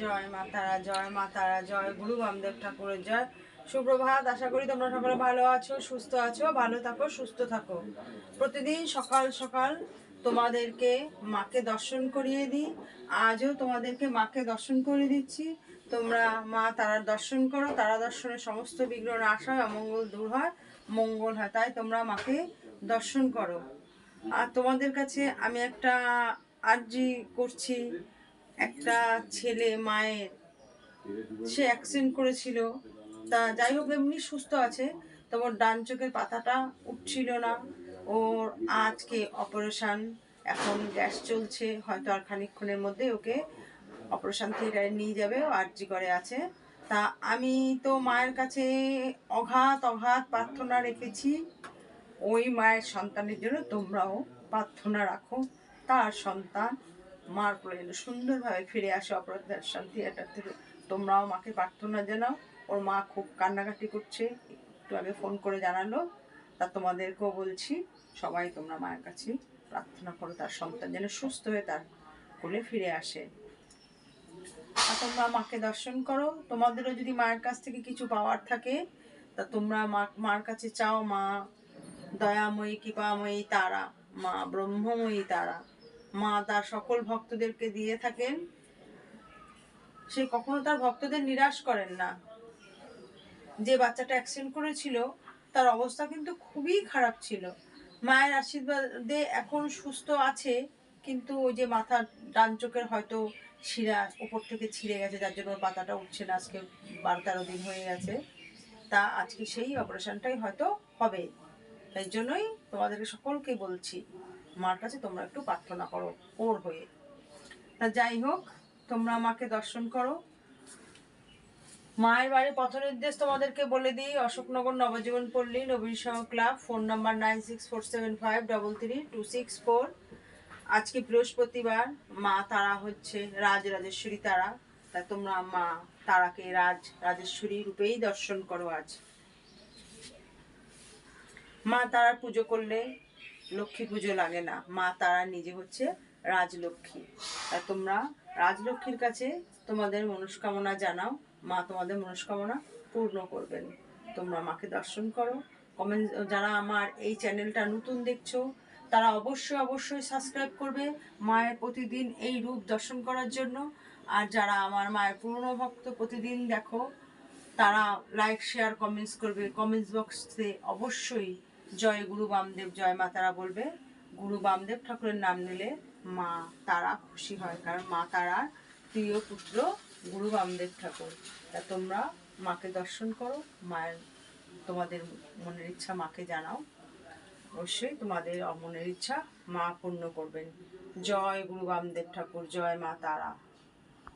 জয় মা তারা, জয় মা তারা, জয় গুরু বামদেব ঠাকুরের জয়। সুপ্রভাত, আশা করি তোমরা সকলে ভালো আছো, সুস্থ আছো, ভালো থাকো, সুস্থ থাকো। প্রতিদিন সকাল সকাল তোমাদেরকে মাকে দর্শন করিয়ে দিই। আজও তোমাদেরকে মাকে দর্শন করে দিচ্ছি। তোমরা মা তারার দর্শন করো, তারা দর্শনে সমস্ত বিঘ্ন নাশ হয় অমঙ্গল দূর হয়, মঙ্গল হয়, তাই তোমরা মাকে দর্শন করো। আর তোমাদের কাছে আমি একটা আর্জি করছি একটা ছেলে মায়ের, সে অ্যাক্সিডেন্ট করেছিল। তা যাই হোক, এমনি সুস্থ আছে। তবে ওর ডান চোখের পাতাটা উঠছিল না। ওর আজকে অপারেশন এখন গ্যাস চলছে। হয়তো আর খানিকক্ষণের মধ্যে ওকে অপারেশান থিয়েটারে নিয়ে যাবে, ও আর্জি করে আছে। তা আমি তো মায়ের কাছে অঘাত অঘাত প্রার্থনা রেখেছি। ওই মায়ের সন্তানের জন্য তোমরাও প্রার্থনা রাখো। তার সন্তান মার যেন সুন্দরভাবে ফিরে আসে অপারেশন থিয়েটার থেকে। তোমরাও মাকে প্রার্থনা জানাও। ওর মা খুব কান্নাকাটি করছে। একটু আগে ফোন করে জানালো। তা তোমাদেরকেও বলছি, সবাই তোমরা মায়ের কাছে প্রার্থনা করো, তার সন্তান যেন সুস্থ হয়ে তার কোলে ফিরে আসে। আর তোমরা মাকে দর্শন করো। তোমাদেরও যদি মায়ের কাছ থেকে কিছু পাওয়ার থাকে, তা তোমরা মা, মার কাছে চাও মা। দয়াময়ী, কৃপাময়ী তারা। মা ব্রহ্মময়ী তারা। মা তার সকল ভক্তদেরকে দিয়ে থাকেন। সে কখনো তার ভক্তদের নিরাশ করেন না। যে বাচ্চাটা অ্যাক্সিডেন্ট করেছিল, তার অবস্থা কিন্তু খুবই খারাপ ছিল। মায়ের আশীর্বাদে এখন সুস্থ আছে, কিন্তু ওই যে মাথার ডান চোখের হয়তো শিরা উপর থেকে ছিঁড়ে গেছে, যার জন্য পাতাটা উঠছে না, আজকে বারো তেরো দিন হয়ে গেছে। তা আজকে সেই অপারেশনটাই হয়তো হবে। তাই জন্যই তোমাদেরকে সকলকে বলছি মার কাছে তোমরা একটু প্রার্থনা করো, ওর হয়ে। তা যাই হোক, তোমরা আমাকে দর্শন করো। মায়ের বাড়ির পথ নির্দেশ তোমাদেরকে বলে দিই, অশোকনগর নবজীবন পল্লী নবীন সহ club, phone number nine six four seven five double three two six four. আজকে বৃহস্পতিবার, মা তারা হচ্ছে রাজ রাজেশ্বরী তারা। তা তোমরা মা তারাকে রাজ রাজেশ্বরী রূপেই দর্শন করো আজ। মা তারার পুজো করলে লক্ষ্মী পুজো লাগে না। মা তারা নিজে হচ্ছে রাজলক্ষ্মী। তা তোমরা রাজলক্ষ্মীর কাছে তোমাদের মনস্কামনা জানাও। মা তোমাদের মনস্কামনা পূর্ণ করবেন। তোমরা মাকে দর্শন করো। কমেন্ট, যারা আমার এই চ্যানেলটা নতুন দেখছ, তারা অবশ্যই অবশ্যই সাবস্ক্রাইব করবে মায়ের প্রতিদিন এই রূপ দর্শন করার জন্য। আর যারা আমার মায়ের পুরনো ভক্ত প্রতিদিন দেখো, তারা লাইক শেয়ার কমেন্টস করবে। কমেন্টস বক্সে অবশ্যই জয় গুরু বামদেব, জয় মা তারা বলবে। গুরু বামদেব ঠাকুরের নাম নিলে মা তারা খুশি হয়, কারণ মা তারার প্রিয় পুত্র গুরু বামদেব ঠাকুর। তা তোমরা মাকে দর্শন করো, মায়ের, তোমাদের মনের ইচ্ছা মাকে জানাও। অবশ্যই তোমাদের মনের ইচ্ছা মা পূর্ণ করবেন। জয় গুরু বামদেব ঠাকুর, জয় মা তারা।